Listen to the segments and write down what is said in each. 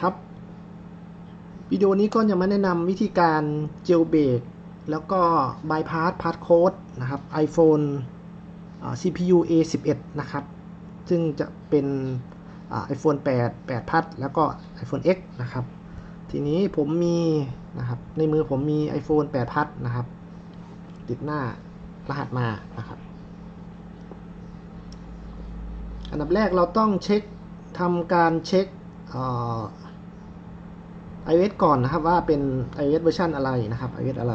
ครับ วิดีโอนี้ก็จะมาแนะนำวิธีการเจลเบรกแล้วก็ bypass passcode นะครับ iPhone CPU A11 นะครับ ซึ่งจะเป็น iPhone 8 8พัดแล้วก็ iPhone X นะครับ ทีนี้ผมมีนะครับ ในมือผมมี iPhone 8พัดนะครับ ติดหน้ารหัสมานะครับ อันดับแรกเราต้องเช็คทำการเช็ค iOS ก่อนนะครับว่าเป็น iOS เวอร์ชันอะไรนะครับ iOS อะไร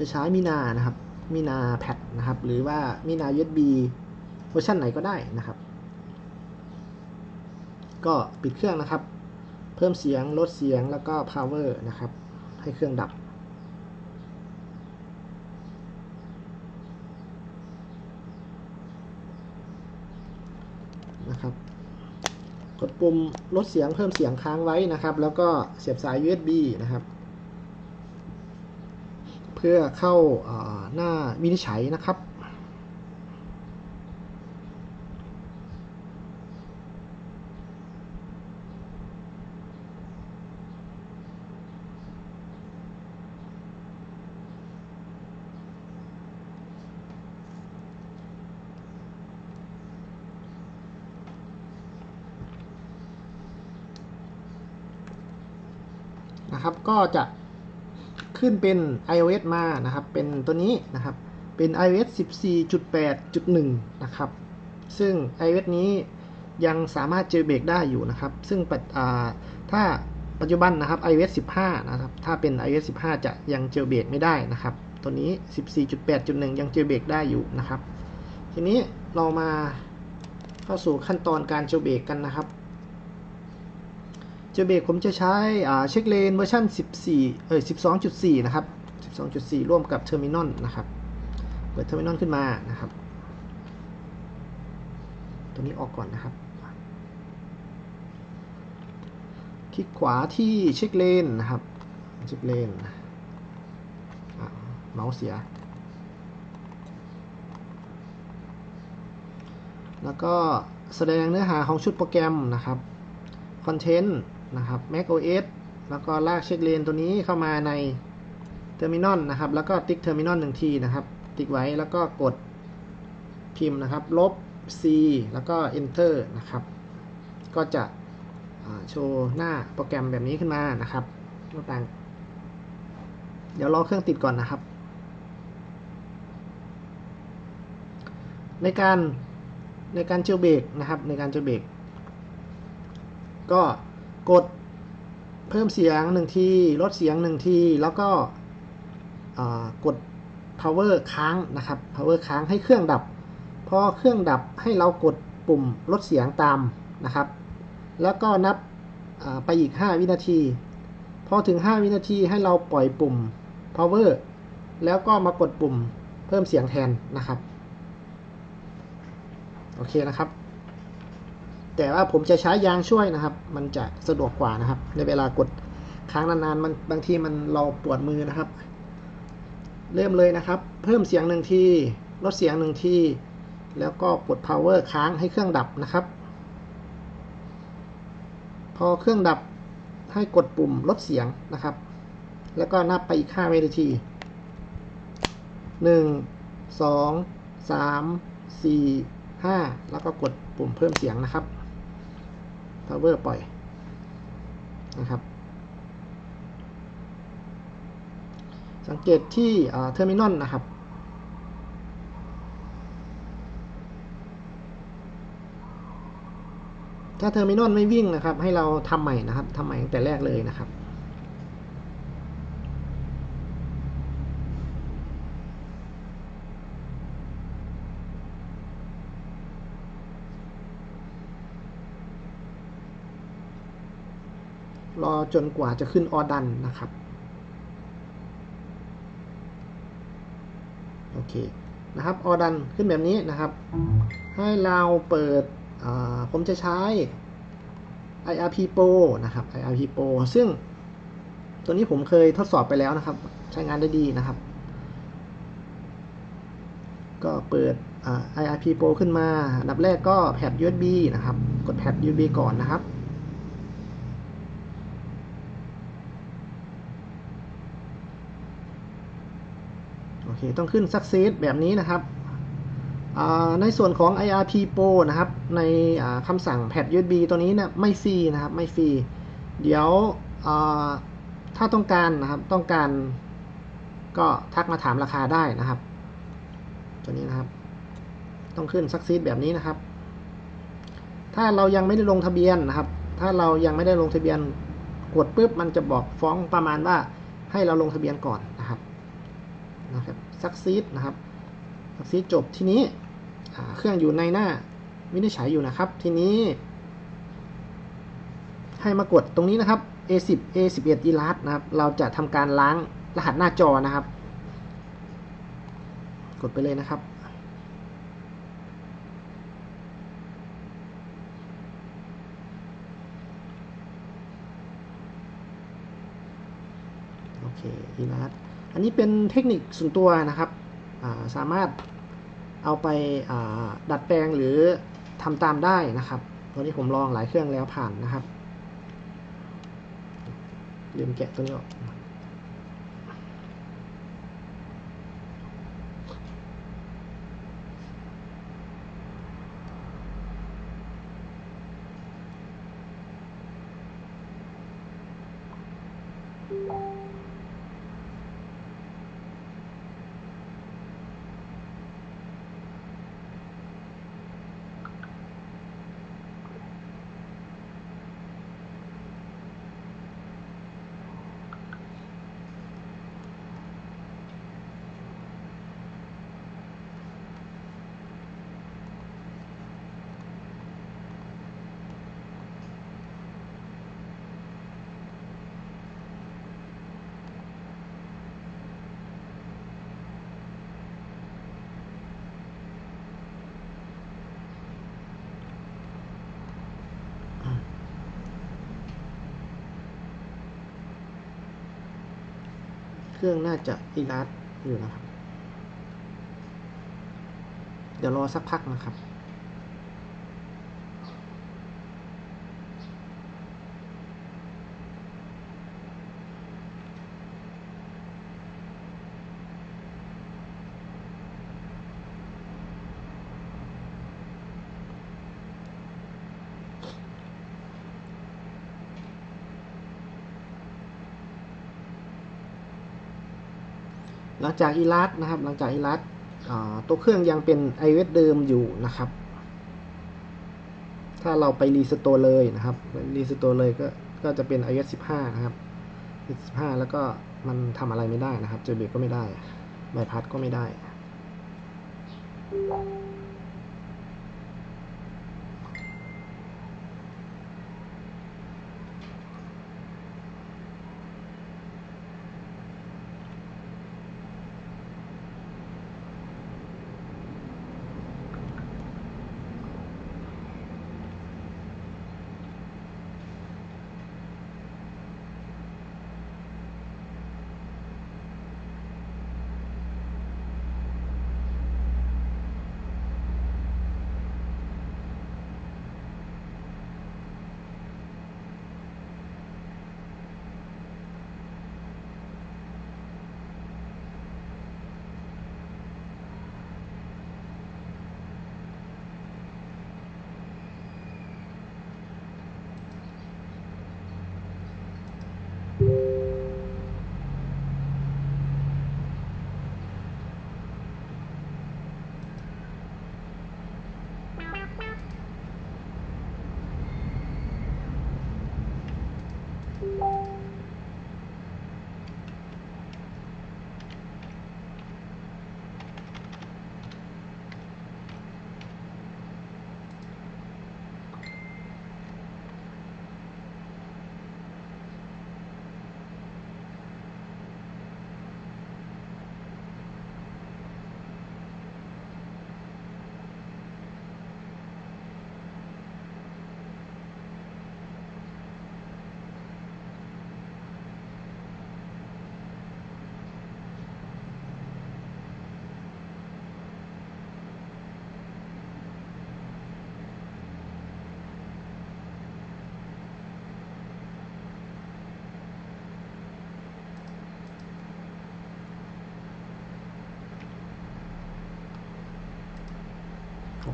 จะใช้มินานะครับมินาแพดนะครับ หรือว่ามินา USB เวอร์ชันไหนก็ได้นะครับ ก็ปิดเครื่องนะครับ เพิ่มเสียงลดเสียงแล้วก็ power นะครับ ให้เครื่องดับนะครับ กดปุ่มลดเสียงเพิ่มเสียงค้างไว้นะครับ แล้วก็เสียบสาย USB นะครับ เพื่อเข้าหน้าวินิจฉัยนะครับ นะครับ ก็จะขึ้นเป็น iOS มานะครับ เป็นตัวนี้นะครับ เป็น iOS 14.8.1 นะครับ ซึ่ง iOS นี้ยังสามารถเจอเบรกได้อยู่นะครับ ซึ่งถ้าปัจจุบันนะครับ iOS 15 นะครับ ถ้าเป็น iOS 15 จะยังเจอเบรกไม่ได้นะครับ ตัวนี้ 14.8.1 ยังเจอเบรกได้อยู่นะครับ ทีนี้เรามาเข้าสู่ขั้นตอนการเจอเบรกกันนะครับ จอเบรกผมจะใช้เช็คเลนเวอร์ชัน14 เออ12.4 นะครับ 12.4 ร่วมกับเทอร์มินอลนะครับ เปิดเทอร์มินอลขึ้นมานะครับ ตัวนี้ออกก่อนนะครับ คลิกขวาที่เช็คเลนนะครับ เช็คเลนเมาส์เสีย แล้วก็แสดงเนื้อหาของชุดโปรแกรมนะครับคอนเทนต์ นะครับ Mac OS แล้วก็ลากเช็คเลนตัวนี้เข้ามาในเทอร์มินอลนะครับ แล้วก็ติ๊กเทอร์มินอลหนึ่งทีนะครับ ติ๊กไว้แล้วก็กดพิมพ์นะครับ ลบ C แล้วก็ Enter นะครับ ก็จะโชว์หน้าโปรแกรมแบบนี้ขึ้นมานะครับต่างเดี๋ยวรอเครื่องติดก่อนนะครับ ในการในการเจลเบรกนะครับ ในการเจลเบรกก็ กดเพิ่มเสียงหนึ่งที ลดเสียงหนึ่งที แล้วก็กด power ค้างนะครับ power ค้างให้เครื่องดับ พอเครื่องดับให้เรากดปุ่มลดเสียงตามนะครับ แล้วก็นับไปอีก 5 วินาที พอถึง 5 วินาทีให้เราปล่อยปุ่ม power แล้วก็มากดปุ่มเพิ่มเสียงแทนนะครับ โอเคนะครับ แต่ว่าผมจะใช้ยางช่วยนะครับ มันจะสะดวกกว่านะครับ ในเวลากดค้างนานๆ มันบางทีมันเราปวดมือนะครับ เริ่มเลยนะครับ เพิ่มเสียงหนึ่งทีลดเสียงหนึ่งทีแล้วก็กด power ค้างให้เครื่องดับนะครับ พอเครื่องดับให้กดปุ่มลดเสียงนะครับ แล้วก็นับไปอีก5วินาที 1 2 3 4 5 แล้วก็กดปุ่มเพิ่มเสียงนะครับ power ปล่อยนะครับ สังเกตที่เทอร์มินอลนะครับถ้าเทอร์มินอลไม่วิ่งนะครับ ให้เราทำใหม่นะครับทำใหม่ตั้งแต่แรกเลยนะครับ รอจนกว่าจะขึ้นออดันนะครับ โอเค นะครับ ออดันขึ้นแบบนี้นะครับ ให้เราเปิด ผมจะใช้ IRP Pro นะครับ IRP Pro ซึ่งตัวนี้ผมเคยทดสอบไปแล้วนะครับ ใช้งานได้ดีนะครับ ก็เปิด IRP Pro ขึ้นมา อันดับแรกก็แพด USB นะครับ กดแพด USB ก่อนนะครับ เคต้องขึ้น Success แบบนี้นะครับ ในส่วนของ IRP Pro นะครับ ในคำสั่งแพด USB ตัวนี้เนี่ยไม่ฟรีนะครับไม่ฟรี เดี๋ยวถ้าต้องการนะครับต้องการก็ทักมาถามราคาได้นะครับ ตัวนี้นะครับ ต้องขึ้นซักซีดแบบนี้นะครับ ถ้าเรายังไม่ได้ลงทะเบียนนะครับ ถ้าเรายังไม่ได้ลงทะเบียนกดปุ๊บมันจะบอกฟ้องประมาณว่าให้เราลงทะเบียนก่อนนะครับนะครับ ซักซีดนะครับซักซีดจบทีนี้เครื่องอยู่ในหน้าวินิจฉัยอยู่นะครับ ทีนี้ ให้มากดตรงนี้นะครับ A10 A11 e l a s นะครับ เราจะทำการล้างรหัสหน้าจอนะครับ กดไปเลยนะครับ โอเค e l a s อันนี้เป็นเทคนิคส่วนตัวนะครับสามารถเอาไปดัดแปลงหรือทำตามได้นะครับตัวนี้ผมลองหลายเครื่องแล้วผ่านนะครับลืมแกะตัวนี้ออก เครื่องน่าจะอีลัสอยู่นะครับ เดี๋ยวรอสักพักนะครับ หลังจากอีลัสนะครับ หลังจากอีลัสตัวเครื่องยังเป็น iOS เดิมอยู่นะครับ ถ้าเราไปรีสโตร์เลยนะครับรีสโตร์เลยก็ก็จะเป็น iOS 15 นะครับ 15 แล้วก็มันทำอะไรไม่ได้นะครับเจอเบรกก็ไม่ได้ใบพัดก็ไม่ได้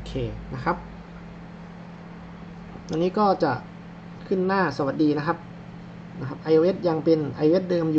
เคนะครับอันนี้ก็จะขึ้นหน้าสวัสดีนะครับนะครับ iOS ยังเป็น iOS เดิมอยู่